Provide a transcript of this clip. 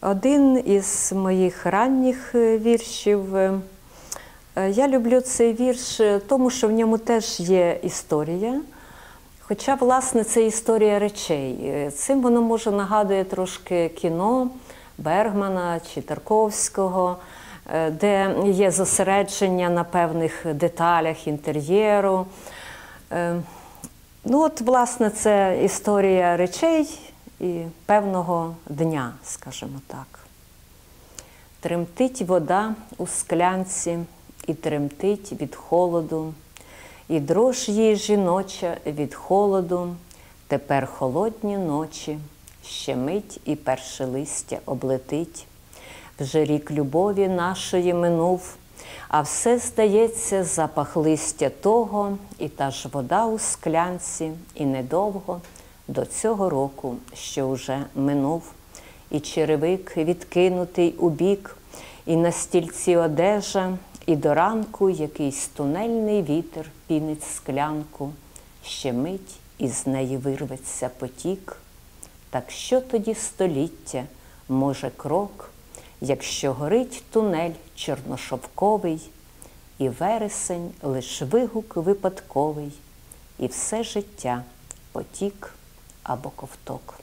Один із моїх ранніх е, віршів. е, Я люблю цей вірш, е, тому що в ньому теж є історія. Хоча, власне, це історія речей. Цим воно може нагадує трошки кіно Бергмана чи Тарковського, де є зосередження на певних деталях інтер'єру. Ну, от, власне, це історія речей і певного дня, скажімо так. Тремтить вода у склянці і тремтить від холоду, і дрож її жіноча від холоду, тепер холодні ночі, ще мить і перше листя облетить. Вже рік любові нашої минув, а все здається, запах листя того, і та ж вода у склянці, і недовго до цього року, що уже минув, і черевик відкинутий у бік, і на стільці одежа, і до ранку якийсь тунельний вітер пінить склянку, ще мить із неї вирветься потік. Так що тоді століття, може, крок, якщо горить тунель чорношовковий, і вересень лиш вигук випадковий, і все життя потік або ковток.